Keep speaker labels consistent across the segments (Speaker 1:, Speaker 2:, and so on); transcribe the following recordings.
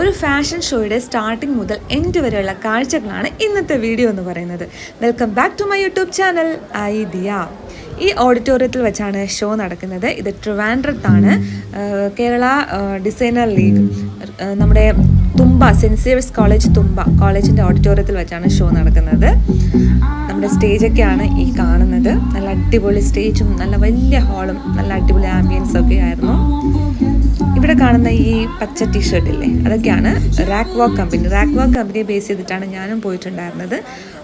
Speaker 1: ഒരു ഫാഷൻ ഷോയുടെ സ്റ്റാർട്ടിംഗ് മുതൽ എൻഡ് വരെയുള്ള കാഴ്ചകളാണ് ഇന്നത്തെ വീഡിയോ എന്ന് പറയുന്നത്. Welcome back to my YouTube channel idea ഈ ഓഡിറ്റോറിയത്തിൽ വെച്ചാണ് ഷോ നടക്കുന്നത്. ഇത് ട്രിവാൻഡ്രത്താണ് കേരള ഡിസൈനർ ലീഗ് നമ്മുടെ തുമ്പ സെന്റ് കോളേജ് തുമ്പ കോളേജിന്റെ ഓഡിറ്റോറിയത്തിൽ വെച്ചാണ് ഷോ നടക്കുന്നത്. നമ്മുടെ സ്റ്റേജൊക്കെയാണ് ഈ കാണുന്നത്. നല്ല അടിപൊളി സ്റ്റേജും നല്ല വലിയ ഹാളും നല്ല അടിപൊളി ആംബിയൻസൊക്കെ ആയിരുന്നു. ഇവിടെ കാണുന്ന ഈ പച്ച ടീഷർട്ട് ഇല്ലേ? അതൊക്കെയാണ് rack walk company rack walk കമ്പനിയെ ബേസ് ചെയ്തിട്ടാണ് ഞാനും പോയിട്ടുണ്ടായിരുന്നത്.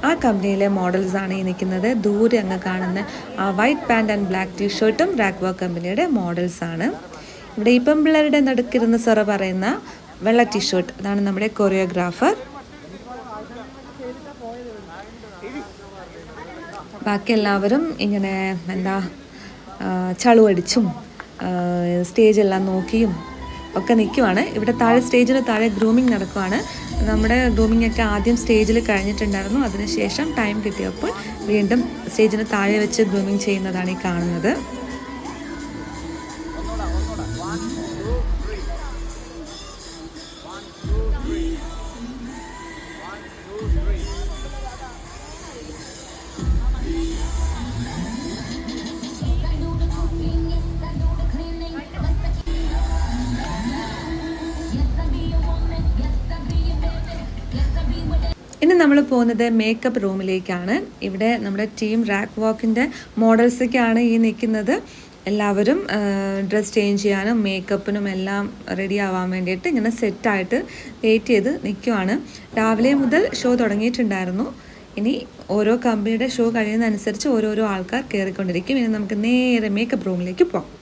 Speaker 1: ആ കമ്പനിയിലെ മോഡൽസ് ആണ് ഈ നിൽക്കുന്നത്. ദൂരെ അങ്ങ് കാണുന്ന ആ വൈറ്റ് പാന്റ് ആൻഡ് ബ്ലാക്ക് ടീഷർട്ടും റാക്ക് വാക്ക് കമ്പനിയുടെ മോഡൽസ് ആണ്. ഇവിടെ ഇപ്പം പിള്ളേരുടെ നടുക്കിരുന്ന് സൊറ പറയുന്ന വെള്ള ടീഷർട്ട് അതാണ് നമ്മുടെ കൊറിയോഗ്രാഫർ ബാക്കി എല്ലാവരും ഇങ്ങനെ എന്താ ചളുവടിച്ചും സ്റ്റേജെല്ലാം നോക്കിയും ഒക്കെ നിൽക്കുവാണ്. ഇവിടെ താഴെ സ്റ്റേജിന് താഴെ ഗ്രൂമിങ് നടക്കുവാണ്. നമ്മുടെ ഗ്രൂമിംഗ് ഒക്കെ ആദ്യം സ്റ്റേജിൽ കഴിഞ്ഞിട്ടുണ്ടായിരുന്നു. അതിനുശേഷം ടൈം കിട്ടിയപ്പോൾ വീണ്ടും സ്റ്റേജിന് താഴെ വെച്ച് ഗ്രൂമിങ് ചെയ്യുന്നതാണ് ഈ കാണുന്നത്. ഇനി നമ്മൾ പോകുന്നത് മേക്കപ്പ് റൂമിലേക്കാണ് ഇവിടെ നമ്മുടെ ടീം റാക്ക് വാക്കിന്റെ മോഡൽസൊക്കെയാണ് ഈ നിൽക്കുന്നത്. എല്ലാവരും ഡ്രസ്സ് ചേഞ്ച് ചെയ്യാനും മേക്കപ്പിനും എല്ലാം റെഡി ആവാൻ വേണ്ടിയിട്ട് ഇങ്ങനെ സെറ്റായിട്ട് വെയിറ്റ് ചെയ്ത് നിൽക്കുവാണ്. രാവിലെ മുതൽ ഷോ തുടങ്ങിയിട്ടുണ്ടായിരുന്നു. ഇനി ഓരോ കമ്പനിയുടെ ഷോ കഴിയുന്നതനുസരിച്ച് ഓരോരോ ആൾക്കാർ കയറിക്കൊണ്ടിരിക്കും ഇനി നമുക്ക് നേരെ മേക്കപ്പ് റൂമിലേക്ക് പോകാം.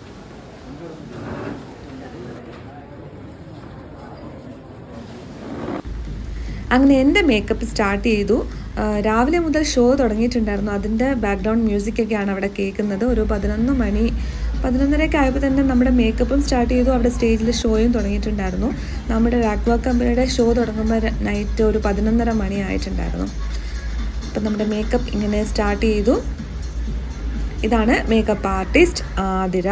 Speaker 1: അങ്ങനെ എന്റെ മേക്കപ്പ് സ്റ്റാർട്ട് ചെയ്തു. രാവിലെ മുതൽ ഷോ തുടങ്ങിയിട്ടുണ്ടായിരുന്നു. അതിന്റെ ബാക്ക്ഗ്രൗണ്ട് മ്യൂസിക്കൊക്കെയാണ് അവിടെ കേൾക്കുന്നത്. ഒരു പതിനൊന്ന് മണി പതിനൊന്നരയൊക്കെ ആയപ്പോൾ തന്നെ നമ്മുടെ മേക്കപ്പും സ്റ്റാർട്ട് ചെയ്തു. അവിടെ സ്റ്റേജിൽ ഷോയും തുടങ്ങിയിട്ടുണ്ടായിരുന്നു. നമ്മുടെ റാക്വ കമ്പനിയുടെ ഷോ തുടങ്ങുമ്പോൾ നൈറ്റ് ഒരു പതിനൊന്നര മണി ആയിട്ടുണ്ടായിരുന്നു. അപ്പം നമ്മുടെ മേക്കപ്പ് ഇങ്ങനെ സ്റ്റാർട്ട് ചെയ്തു. ഇതാണ് മേക്കപ്പ് ആർട്ടിസ്റ്റ് ആതിര.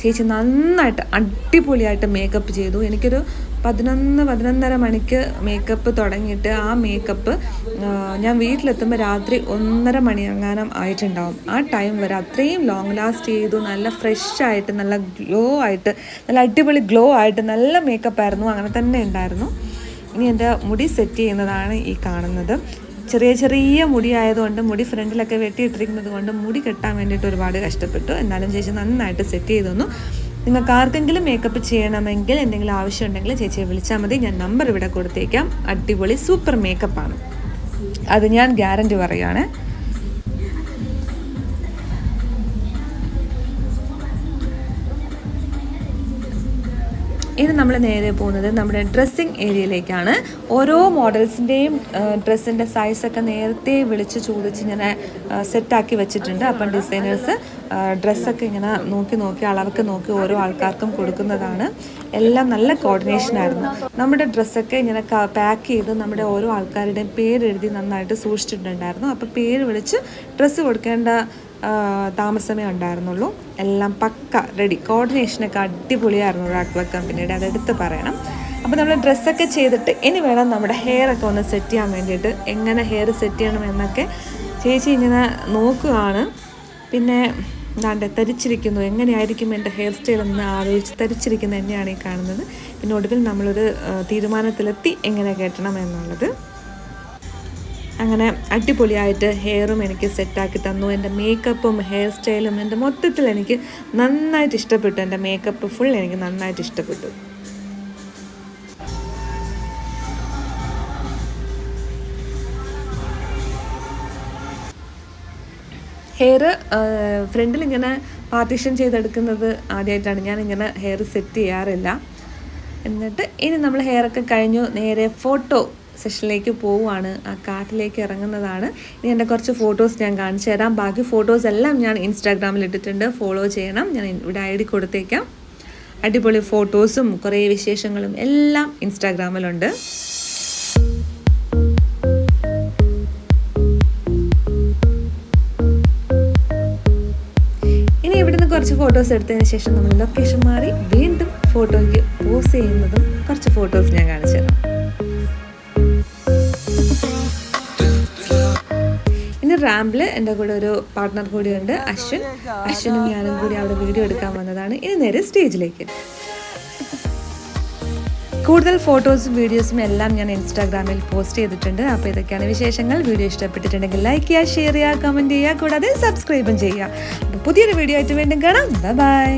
Speaker 1: ചേച്ചി നന്നായിട്ട് അടിപൊളിയായിട്ട് മേക്കപ്പ് ചെയ്തു. എനിക്കൊരു പതിനൊന്ന് പതിനൊന്നര മണിക്ക് മേക്കപ്പ് തുടങ്ങിയിട്ട് ആ മേക്കപ്പ് ഞാൻ വീട്ടിലെത്തുമ്പോൾ രാത്രി ഒന്നര മണി അങ്ങാനം ആയിട്ടുണ്ടാവും. ആ ടൈം വരെ അത്രയും ലോങ് ലാസ്റ്റ് ചെയ്തു നല്ല ഫ്രഷ് ആയിട്ട് നല്ല ഗ്ലോ ആയിട്ട് നല്ല അടിപൊളി ഗ്ലോ ആയിട്ട് നല്ല മേക്കപ്പ് ആയിരുന്നു. അങ്ങനെ തന്നെ ഉണ്ടായിരുന്നു. ഇനി എന്റെ മുടി സെറ്റ് ചെയ്യുന്നതാണ് ഈ കാണുന്നത്. ചെറിയ ചെറിയ മുടി ആയതുകൊണ്ട് മുടി ഫ്രണ്ടിലൊക്കെ വെട്ടിയിട്ടിരിക്കുന്നത് കൊണ്ട് മുടി കെട്ടാൻ വേണ്ടിയിട്ട് ഒരുപാട് കഷ്ടപ്പെട്ടു. എന്നാലും ചേച്ചി നന്നായിട്ട് സെറ്റ് ചെയ്തു നിങ്ങൾക്ക് ആർക്കെങ്കിലും മേക്കപ്പ് ചെയ്യണമെങ്കിൽ എന്തെങ്കിലും ആവശ്യമുണ്ടെങ്കിൽ ചേച്ചിയെ വിളിച്ചാൽ മതി. ഞാൻ നമ്പർ ഇവിടെ കൊടുത്തേക്കാം. അടിപൊളി സൂപ്പർ മേക്കപ്പാണ് അത് ഞാൻ ഗ്യാരണ്ടി പറയുകയാണ്. ഇനി നമ്മൾ നേരെ പോകുന്നത് നമ്മുടെ ഡ്രസ്സിങ് ഏരിയയിലേക്കാണ് ഓരോ മോഡൽസിന്റെയും ഡ്രസ്സിന്റെ സൈസൊക്കെ നേരത്തെ വിളിച്ച് ചോദിച്ച് ഇങ്ങനെ സെറ്റാക്കി വെച്ചിട്ടുണ്ട്. അപ്പം ഡിസൈനേഴ്സ് ഡ്രസ്സൊക്കെ ഇങ്ങനെ നോക്കി നോക്കി അളവൊക്കെ നോക്കി ഓരോ ആൾക്കാർക്കും കൊടുക്കുന്നതാണ്. എല്ലാം നല്ല കോർഡിനേഷൻ ആയിരുന്നു. നമ്മുടെ ഡ്രസ്സൊക്കെ ഇങ്ങനെ പാക്ക് ചെയ്ത് നമ്മുടെ ഓരോ ആൾക്കാരുടെയും പേര് നന്നായിട്ട് സൂക്ഷിച്ചിട്ടുണ്ടായിരുന്നു. അപ്പോൾ പേര് വിളിച്ച് ഡ്രസ്സ് കൊടുക്കേണ്ട താമസമേ ഉണ്ടായിരുന്നുള്ളൂ. എല്ലാം പക്ക റെഡി കോർഡിനേഷനൊക്കെ അടിപൊളിയായിരുന്നു റാക്വ കമ്പനിയുടെ അതെടുത്ത് പറയണം. അപ്പോൾ നമ്മൾ ഡ്രസ്സൊക്കെ ചെയ്തിട്ട് ഇനി വേണം നമ്മുടെ ഹെയർ ഒക്കെ ഒന്ന് സെറ്റ് ചെയ്യാൻ വേണ്ടിയിട്ട്. എങ്ങനെ ഹെയർ സെറ്റ് ചെയ്യണം എന്നൊക്കെ ചേച്ചി ഇങ്ങനെ നോക്കുകയാണ് പിന്നെ ദാണ്ട് തരിച്ചിരിക്കുന്നു എങ്ങനെയായിരിക്കും എന്റെ ഹെയർ സ്റ്റൈൽ എന്ന് ആലോചിച്ച് തരിച്ചിരിക്കുന്നത് തന്നെയാണ് ഈ കാണുന്നത്. പിന്നെ ഒടുവിൽ നമ്മളൊരു തീരുമാനത്തിലെത്തി എങ്ങനെ കെട്ടണം എന്നുള്ളത്. അങ്ങനെ അടിപൊളിയായിട്ട് ഹെയറും എനിക്ക് സെറ്റാക്കി തന്നു. എന്റെ മേക്കപ്പും ഹെയർ സ്റ്റൈലും എന്റെ മൊത്തത്തിൽ എനിക്ക് നന്നായിട്ട് ഇഷ്ടപ്പെട്ടു. എന്റെ മേക്കപ്പ് ഫുൾ എനിക്ക് നന്നായിട്ട് ഇഷ്ടപ്പെട്ടു. ഹെയർ ഫ്രണ്ടിൽ ഇങ്ങനെ പാർട്ടീഷൻ ചെയ്തെടുക്കുന്നത് ആദ്യമായിട്ടാണ് ഞാൻ ഇങ്ങനെ ഹെയർ സെറ്റ് ചെയ്യാറില്ല. എന്നിട്ട് ഇനി നമ്മൾ ഹെയറൊക്കെ കഴിഞ്ഞു. നേരെ ഫോട്ടോ സെഷനിലേക്ക് പോവുകയാണ് ആ കാട്ടിലേക്ക് ഇറങ്ങുന്നതാണ്. ഇനി എന്റെ കുറച്ച് ഫോട്ടോസ് ഞാൻ കാണിച്ചു തരാം. ബാക്കി ഫോട്ടോസ് എല്ലാം ഞാൻ ഇൻസ്റ്റാഗ്രാമിൽ ഇട്ടിട്ടുണ്ട്. ഫോളോ ചെയ്യണം. ഞാൻ ഇവിടെ ഐ ഡി കൊടുത്തേക്കാം. അടിപൊളി ഫോട്ടോസും കുറേ വിശേഷങ്ങളും എല്ലാം ഇൻസ്റ്റാഗ്രാമിലുണ്ട് ഇനി ഇവിടുന്ന് കുറച്ച് ഫോട്ടോസ് എടുത്തതിന് ശേഷം നമ്മൾ ലൊക്കേഷൻ മാറി വീണ്ടും ഫോട്ടോയ്ക്ക് പോസ് ചെയ്യുന്നതും കുറച്ച് ഫോട്ടോസ് ഞാൻ കാണിച്ചു തരാം. റാമ്പിൽ എന്റെ കൂടെ ഒരു പാർട്ട്ണർ ഉണ്ട് അശ്വിൻ. അശ്വിനും ഞാനും കൂടി അവിടെ വീഡിയോ എടുക്കാൻ വന്നതാണ്. ഇനി നേരെ സ്റ്റേജിലേക്ക് കൂടുതൽ ഫോട്ടോസും വീഡിയോസും എല്ലാം ഞാൻ ഇൻസ്റ്റാഗ്രാമിൽ പോസ്റ്റ് ചെയ്തിട്ടുണ്ട്. അപ്പോൾ ഇതൊക്കെയാണ് വിശേഷങ്ങൾ. വീഡിയോ ഇഷ്ടപ്പെട്ടിട്ടുണ്ടെങ്കിൽ ലൈക്ക് ചെയ്യുക ഷെയർ ചെയ്യുക കമന്റ് ചെയ്യുക കൂടാതെ സബ്സ്ക്രൈബും ചെയ്യുക. അപ്പോൾ പുതിയൊരു വീഡിയോ ആയിട്ട് വീണ്ടും കാണാം. ബൈ